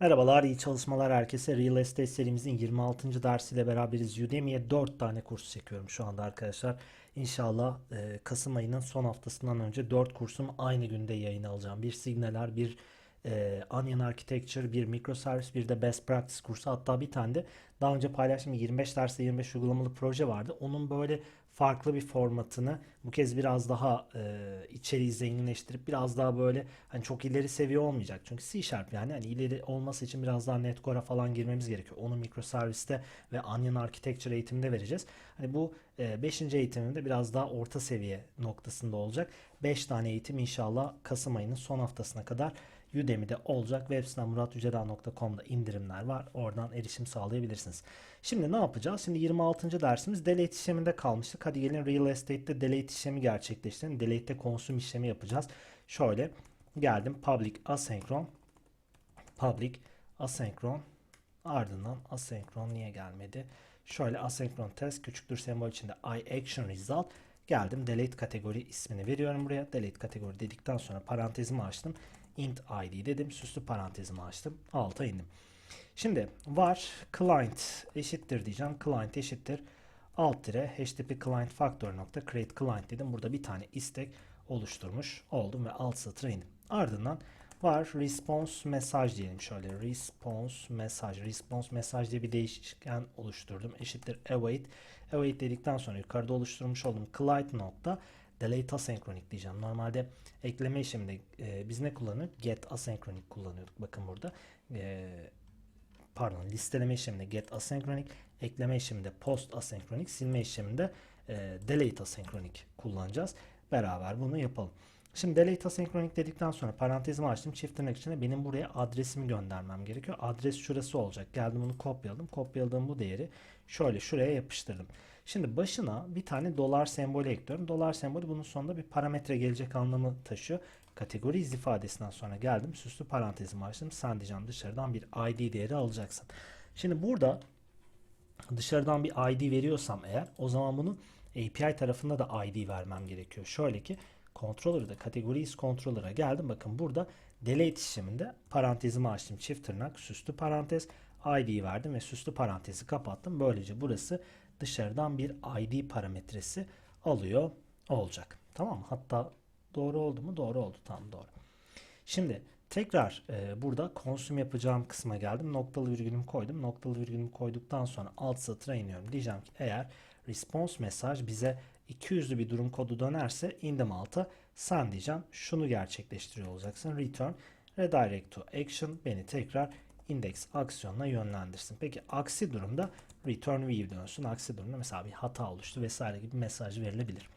Merhabalar, iyi çalışmalar herkese. Real Estate serimizin 26. dersiyle beraberiz. Udemy'ye 4 tane kurs çekiyorum şu anda arkadaşlar. İnşallah e, Kasım ayının son haftasından önce 4 kursum aynı günde yayına alacağım. Bir Signaler, bir e, Onion Architecture, bir Microservice, bir de Best Practice kursu. Hatta bir tane de daha önce paylaştığım 25 derste 25 uygulamalı proje vardı. Onun böyle farklı bir formatını bu kez biraz daha e, içeriği zenginleştirip biraz daha böyle hani çok ileri seviye olmayacak. Çünkü C Sharp yani hani ileri olması için biraz daha Netcore'a falan girmemiz gerekiyor. Onu microservice'te ve Onion Architecture eğitiminde vereceğiz. Hani bu 5. E, eğitimimde biraz daha orta seviye noktasında olacak. 5 tane eğitim inşallah Kasım ayının son haftasına kadar Udemy'de olacak. Web sitem muratüceda.com'da indirimler var. Oradan erişim sağlayabilirsiniz. Şimdi ne yapacağız? Şimdi 26. dersimiz delete işleminde kalmıştık. Hadi gelin real estate'de delete işlemi gerçekleştirelim. Delete'de konsüm işlemi yapacağız. Şöyle geldim public asenkron public asenkron ardından asenkron niye gelmedi? Şöyle asenkron test küçüktür sembol içinde i action result geldim delete kategori ismini veriyorum buraya. Delete kategori dedikten sonra parantezimi açtım int id dedim. Süslü parantezimi açtım. Alta indim. Şimdi var client eşittir diyeceğim. Client eşittir alt tire http client factor nokta create client dedim. Burada bir tane istek oluşturmuş oldum ve alt satıra indim. Ardından var response mesaj diyelim şöyle response mesaj response mesaj diye bir değişken oluşturdum eşittir await await dedikten sonra yukarıda oluşturmuş olduğum client nokta delete asenkronik diyeceğim. Normalde ekleme işleminde e, biz ne kullanıyorduk? Get asenkronik kullanıyorduk. Bakın burada e, pardon listeleme işleminde get asenkronik, ekleme işleminde post asenkronik, silme işleminde e, delete asenkronik kullanacağız. Beraber bunu yapalım. Şimdi delete asenkronik dedikten sonra parantezimi açtım. Çift tırnak içinde benim buraya adresimi göndermem gerekiyor. Adres şurası olacak. Geldim bunu kopyaladım. Kopyaladığım bu değeri şöyle şuraya yapıştırdım. Şimdi başına bir tane dolar sembolü ekliyorum. Dolar sembolü bunun sonunda bir parametre gelecek anlamı taşıyor. Kategori iz ifadesinden sonra geldim. Süslü parantezimi açtım. Sen diyeceğim dışarıdan bir ID değeri alacaksın. Şimdi burada dışarıdan bir ID veriyorsam eğer o zaman bunu API tarafında da ID vermem gerekiyor. Şöyle ki Controller'da kategori is controller'a geldim. Bakın burada delete işleminde parantezimi açtım. Çift tırnak süslü parantez ID verdim ve süslü parantezi kapattım. Böylece burası dışarıdan bir ID parametresi alıyor olacak. Tamam mı? Hatta doğru oldu mu? Doğru oldu. Tam doğru. Şimdi tekrar e, burada konsüm yapacağım kısma geldim. Noktalı virgülümü koydum. Noktalı virgülümü koyduktan sonra alt satıra iniyorum. Diyeceğim ki eğer response mesaj bize 200'lü bir durum kodu dönerse indim alta sen diyeceğim şunu gerçekleştiriyor olacaksın. Return redirect to action beni tekrar index aksiyonuna yönlendirsin. Peki aksi durumda return view dönsün. Aksi durumda mesela bir hata oluştu vesaire gibi mesaj verilebilir.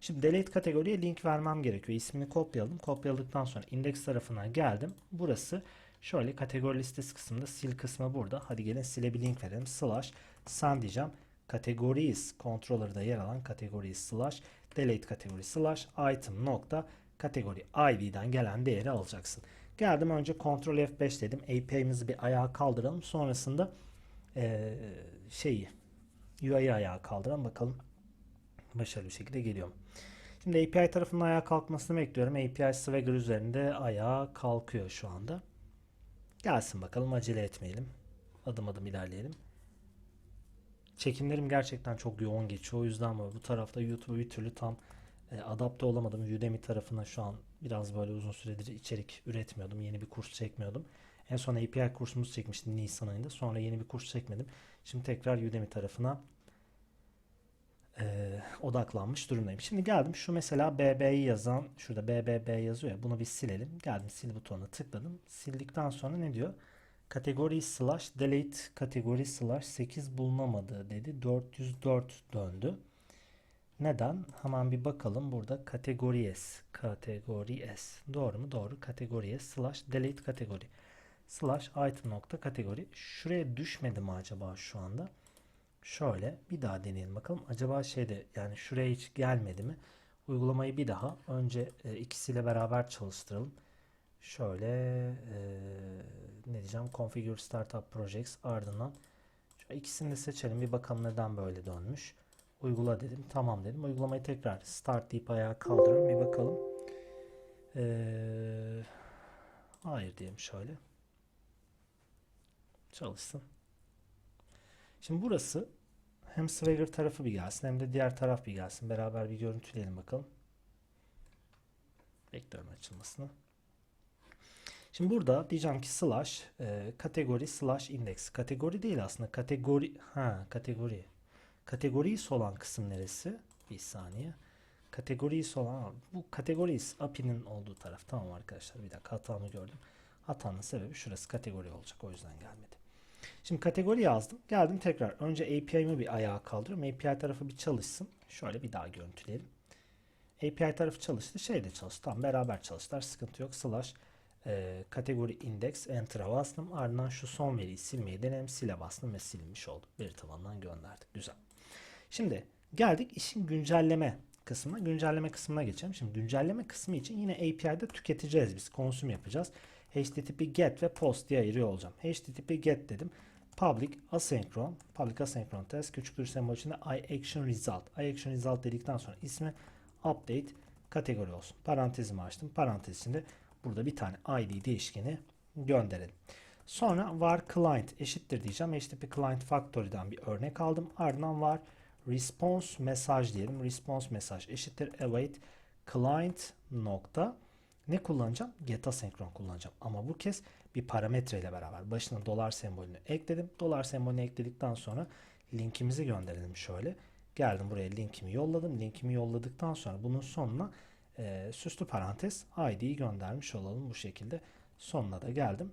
Şimdi delete kategoriye link vermem gerekiyor. İsmini kopyaladım. Kopyaladıktan sonra index tarafına geldim. Burası şöyle kategori listesi kısmında sil kısmı burada. Hadi gelin sile bir link verelim. Slash sen diyeceğim. Categories controller'da yer alan categories slash delete kategori slash item nokta kategori id'den gelen değeri alacaksın. Geldim önce Ctrl F5 dedim. API'mizi bir ayağa kaldıralım. Sonrasında ee, şeyi UI'yi ayağa kaldıralım. Bakalım başarılı bir şekilde geliyor mu? Şimdi API tarafının ayağa kalkmasını bekliyorum. API Swagger üzerinde ayağa kalkıyor şu anda. Gelsin bakalım acele etmeyelim. Adım adım ilerleyelim. Çekimlerim gerçekten çok yoğun geçiyor. O yüzden bu tarafta YouTube'a bir türlü tam e, adapte olamadım. Udemy tarafına şu an biraz böyle uzun süredir içerik üretmiyordum. Yeni bir kurs çekmiyordum. En son API kursumuzu çekmiştim Nisan ayında. Sonra yeni bir kurs çekmedim. Şimdi tekrar Udemy tarafına e, odaklanmış durumdayım. Şimdi geldim şu mesela BB'yi yazan şurada BBB yazıyor ya bunu bir silelim. Geldim sil butonuna tıkladım. Sildikten sonra ne diyor? Kategori slash delete kategori slash 8 bulunamadı dedi. 404 döndü. Neden? Hemen bir bakalım. Burada kategori S. Kategori S. Doğru mu? Doğru. Kategori S slash delete kategori. Slash item nokta kategori. Şuraya düşmedi mi acaba şu anda? Şöyle bir daha deneyelim bakalım. Acaba şeyde yani şuraya hiç gelmedi mi? Uygulamayı bir daha önce e, ikisiyle beraber çalıştıralım. Şöyle e, ne diyeceğim? Configure Startup Projects ardından şu ikisini de seçelim. Bir bakalım neden böyle dönmüş. Uygula dedim. Tamam dedim. Uygulamayı tekrar start deyip ayağa kaldıralım. Bir bakalım. Ee, hayır diyelim şöyle. Çalışsın. Şimdi burası hem Swagger tarafı bir gelsin hem de diğer taraf bir gelsin. Beraber bir görüntüleyelim bakalım. Bekliyorum açılmasını. Şimdi burada diyeceğim ki slash e, kategori slash index. Kategori değil aslında. Kategori ha kategori. Kategorisi olan kısım neresi? Bir saniye. Kategorisi olan bu kategoris API'nin olduğu taraf. Tamam arkadaşlar bir dakika hatamı gördüm. Hatanın sebebi şurası kategori olacak. O yüzden gelmedi. Şimdi kategori yazdım. Geldim tekrar. Önce API'mi bir ayağa kaldırıyorum. API tarafı bir çalışsın. Şöyle bir daha görüntüleyelim. API tarafı çalıştı. Şey de çalıştı. Tamam beraber çalıştılar. Sıkıntı yok. Slash e, kategori index enter'a bastım. Ardından şu son veriyi silmeyi denedim. Sile bastım ve silinmiş oldu. Veri tabanından gönderdik. Güzel. Şimdi geldik işin güncelleme kısmına. Güncelleme kısmına geçelim. Şimdi güncelleme kısmı için yine API'de tüketeceğiz biz. Konsüm yapacağız. HTTP get ve post diye ayırıyor olacağım. HTTP get dedim. Public asenkron, public asenkron test küçüktür sembol içinde I action result. I action result dedikten sonra ismi update kategori olsun. Parantezimi açtım. Parantez içinde burada bir tane ID değişkeni gönderelim. Sonra var client eşittir diyeceğim. HTTP client factory'den bir örnek aldım. Ardından var response mesaj diyelim. Response mesaj eşittir await client nokta ne kullanacağım? Get asenkron kullanacağım. Ama bu kez bir parametre ile beraber başına dolar sembolünü ekledim. Dolar sembolünü ekledikten sonra linkimizi gönderelim şöyle. Geldim buraya linkimi yolladım. Linkimi yolladıktan sonra bunun sonuna e, süslü parantez ID'yi göndermiş olalım bu şekilde. Sonuna da geldim.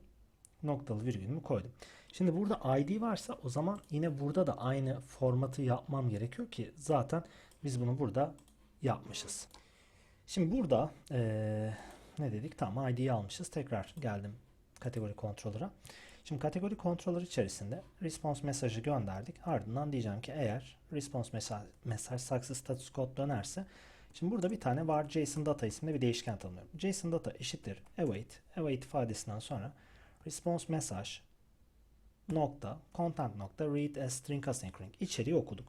Noktalı virgülümü koydum. Şimdi burada ID varsa o zaman yine burada da aynı formatı yapmam gerekiyor ki zaten biz bunu burada yapmışız. Şimdi burada eee, ne dedik? Tamam ID'yi almışız. Tekrar geldim kategori controller'a. Şimdi kategori controller içerisinde response mesajı gönderdik. Ardından diyeceğim ki eğer response mesaj, mesaj saksı status code dönerse Şimdi burada bir tane var JSON data isimli bir değişken tanımlıyorum. JSON data eşittir await. Await ifadesinden sonra response mesaj nokta content nokta read as string asynchronous içeriği okuduk.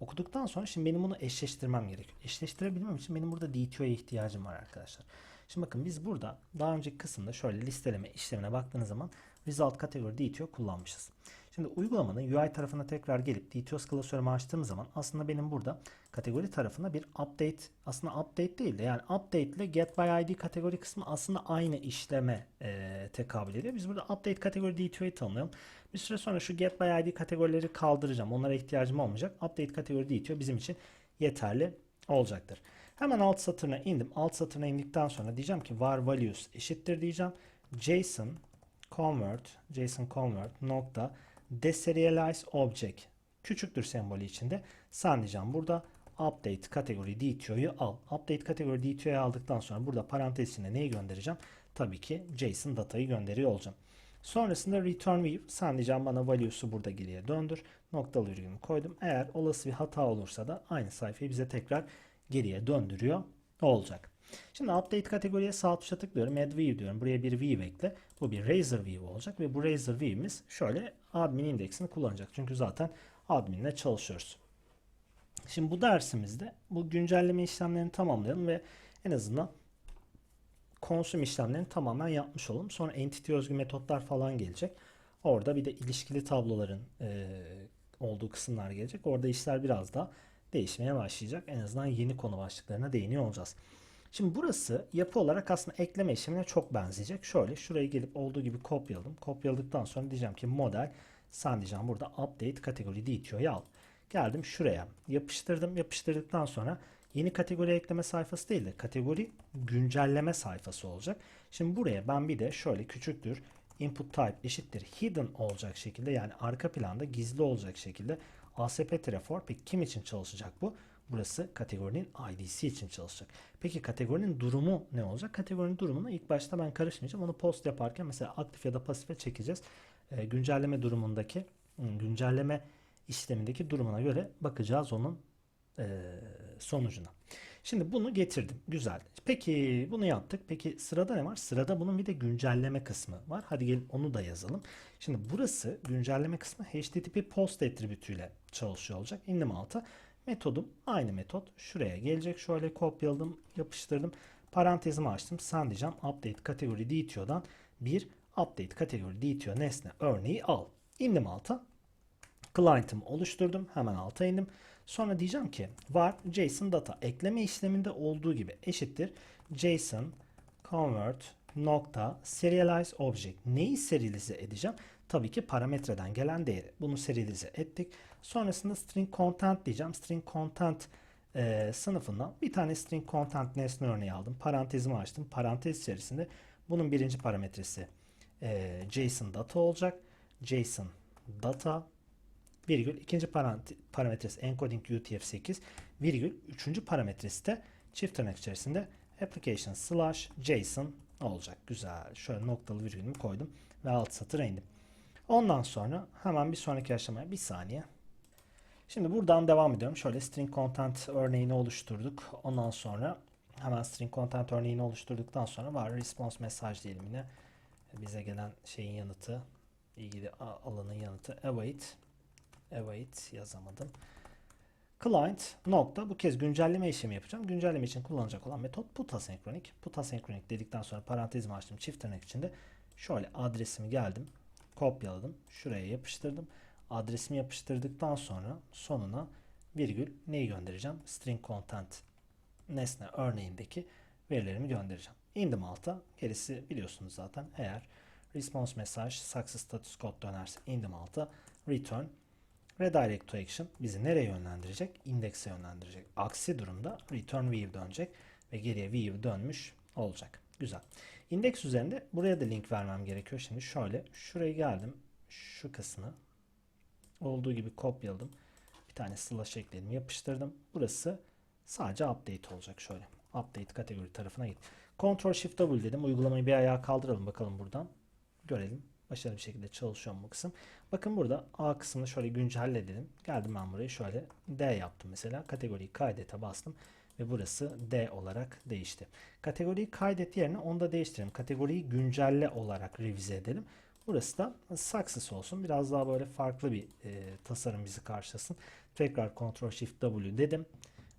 Okuduktan sonra şimdi benim bunu eşleştirmem gerekiyor. Eşleştirebilmem için benim burada DTO'ya ihtiyacım var arkadaşlar. Şimdi bakın biz burada daha önceki kısımda şöyle listeleme işlemine baktığınız zaman result kategori DTO kullanmışız. Şimdi uygulamanın UI tarafına tekrar gelip DTOS klasörümü açtığım zaman aslında benim burada kategori tarafında bir update aslında update değil de yani update ile get by ID kategori kısmı aslında aynı işleme e, tekabül ediyor. Biz burada update kategori DTO'yu tanımlayalım. Bir süre sonra şu get by ID kategorileri kaldıracağım. Onlara ihtiyacım olmayacak. Update kategori DTO bizim için yeterli olacaktır. Hemen alt satırına indim. Alt satırına indikten sonra diyeceğim ki var values eşittir diyeceğim. JSON convert JSON convert nokta deserialize object küçüktür sembolü içinde. Sen diyeceğim burada update kategori DTO'yu al. Update kategori DTO'yu aldıktan sonra burada parantez içinde neyi göndereceğim? Tabii ki JSON datayı gönderiyor olacağım. Sonrasında return view sen diyeceğim bana value'su burada geriye döndür. Noktalı virgülümü koydum. Eğer olası bir hata olursa da aynı sayfayı bize tekrar geriye döndürüyor olacak. Şimdi update kategoriye sağ tuşa tıklıyorum. Add view diyorum. Buraya bir view ekle. Bu bir razor view olacak ve bu razor view'imiz şöyle admin indeksini kullanacak. Çünkü zaten adminle çalışıyoruz. Şimdi bu dersimizde bu güncelleme işlemlerini tamamlayalım ve en azından konsüm işlemlerini tamamen yapmış olalım. Sonra entity özgü metotlar falan gelecek. Orada bir de ilişkili tabloların e, olduğu kısımlar gelecek. Orada işler biraz daha değişmeye başlayacak. En azından yeni konu başlıklarına değiniyor olacağız. Şimdi burası yapı olarak aslında ekleme işlemine çok benzeyecek. Şöyle şuraya gelip olduğu gibi kopyaladım. Kopyaladıktan sonra diyeceğim ki model sen diyeceğim burada update kategori DTO'yu al. Geldim şuraya yapıştırdım. Yapıştırdıktan sonra yeni kategori ekleme sayfası değil de kategori güncelleme sayfası olacak. Şimdi buraya ben bir de şöyle küçüktür input type eşittir hidden olacak şekilde yani arka planda gizli olacak şekilde ASP-for peki kim için çalışacak bu? Burası kategorinin ID'si için çalışacak. Peki kategorinin durumu ne olacak? Kategorinin durumunu ilk başta ben karışmayacağım. Onu post yaparken mesela aktif ya da pasife çekeceğiz. E, güncelleme durumundaki güncelleme işlemindeki durumuna göre bakacağız onun e, sonucuna. Şimdi bunu getirdim. Güzel. Peki bunu yaptık. Peki sırada ne var? Sırada bunun bir de güncelleme kısmı var. Hadi gelin onu da yazalım. Şimdi burası güncelleme kısmı HTTP post attribütüyle çalışıyor olacak. İndim alta. Metodum aynı metot. Şuraya gelecek. Şöyle kopyaladım, yapıştırdım. Parantezimi açtım. Sen diyeceğim update kategori DTO'dan bir Update kategori DTO nesne örneği al. İndim alta. Client'ımı oluşturdum. Hemen alta indim. Sonra diyeceğim ki var JSON data ekleme işleminde olduğu gibi eşittir JSON convert nokta serialize object. Neyi serialize edeceğim? Tabii ki parametreden gelen değeri. Bunu serialize ettik. Sonrasında string content diyeceğim. String content e, sınıfından bir tane string content nesne örneği aldım. Parantezimi açtım. Parantez içerisinde bunun birinci parametresi e, JSON data olacak. JSON data virgül ikinci parametresi encoding UTF-8 virgül üçüncü parametresi de çift tırnak içerisinde application slash JSON olacak. Güzel. Şöyle noktalı virgülümü koydum ve alt satıra indim. Ondan sonra hemen bir sonraki aşamaya bir saniye. Şimdi buradan devam ediyorum. Şöyle string content örneğini oluşturduk. Ondan sonra hemen string content örneğini oluşturduktan sonra var response mesaj diyelim yine. Bize gelen şeyin yanıtı, ilgili alanın yanıtı await await yazamadım. Client nokta bu kez güncelleme işlemi yapacağım. Güncelleme için kullanacak olan metot put asynchronous. Put asynchronous dedikten sonra parantezimi açtım çift tırnak içinde. Şöyle adresimi geldim. Kopyaladım. Şuraya yapıştırdım. Adresimi yapıştırdıktan sonra sonuna virgül neyi göndereceğim? String content nesne örneğindeki verilerimi göndereceğim. İndim alta. Gerisi biliyorsunuz zaten. Eğer response mesaj success status code dönerse indim alta. Return Redirect to action bizi nereye yönlendirecek? Index'e yönlendirecek. Aksi durumda return view dönecek ve geriye view dönmüş olacak. Güzel. Index üzerinde buraya da link vermem gerekiyor. Şimdi şöyle şuraya geldim. Şu kısmı olduğu gibi kopyaladım. Bir tane slash ekledim, yapıştırdım. Burası sadece update olacak şöyle. Update kategori tarafına git. Ctrl Shift W dedim. Uygulamayı bir ayağa kaldıralım bakalım buradan. Görelim. Başarılı bir şekilde çalışıyor bu kısım. Bakın burada A kısmını şöyle güncelle dedim. Geldim ben buraya şöyle D yaptım mesela. Kategoriyi kaydete bastım ve burası D olarak değişti. Kategoriyi kaydet yerine onu da değiştirelim. Kategoriyi güncelle olarak revize edelim. Burası da success olsun. Biraz daha böyle farklı bir e, tasarım bizi karşılasın. Tekrar Ctrl Shift W dedim.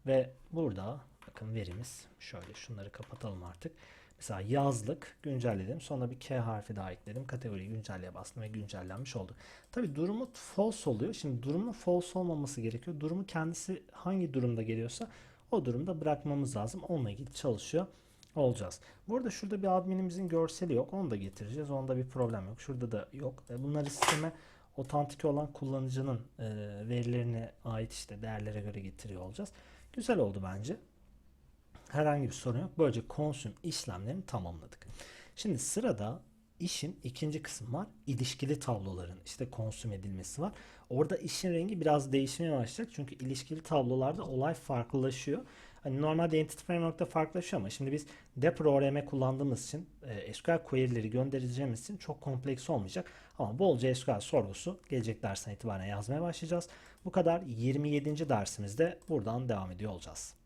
Ve burada bakın verimiz şöyle şunları kapatalım artık. Mesela yazlık güncelledim. Sonra bir K harfi daha ekledim. Kategoriyi güncelleye bastım ve güncellenmiş oldu. Tabi durumu false oluyor. Şimdi durumun false olmaması gerekiyor. Durumu kendisi hangi durumda geliyorsa o durumda bırakmamız lazım. Onunla ilgili çalışıyor olacağız. Burada şurada bir adminimizin görseli yok. Onu da getireceğiz. Onda bir problem yok. Şurada da yok. E, Bunları sisteme otantik olan kullanıcının e, verilerine ait işte değerlere göre getiriyor olacağız. Güzel oldu bence. Herhangi bir sorun yok. Böylece konsüm işlemlerini tamamladık. Şimdi sırada işin ikinci kısmı var. İlişkili tabloların işte konsüm edilmesi var. Orada işin rengi biraz değişmeye başlayacak. Çünkü ilişkili tablolarda olay farklılaşıyor. Hani normalde Entity Framework'ta farklılaşıyor ama şimdi biz DePRORM kullandığımız için e, SQL query'leri göndereceğimiz için çok kompleks olmayacak. Ama bolca SQL sorgusu gelecek dersten itibaren yazmaya başlayacağız. Bu kadar 27. dersimizde buradan devam ediyor olacağız.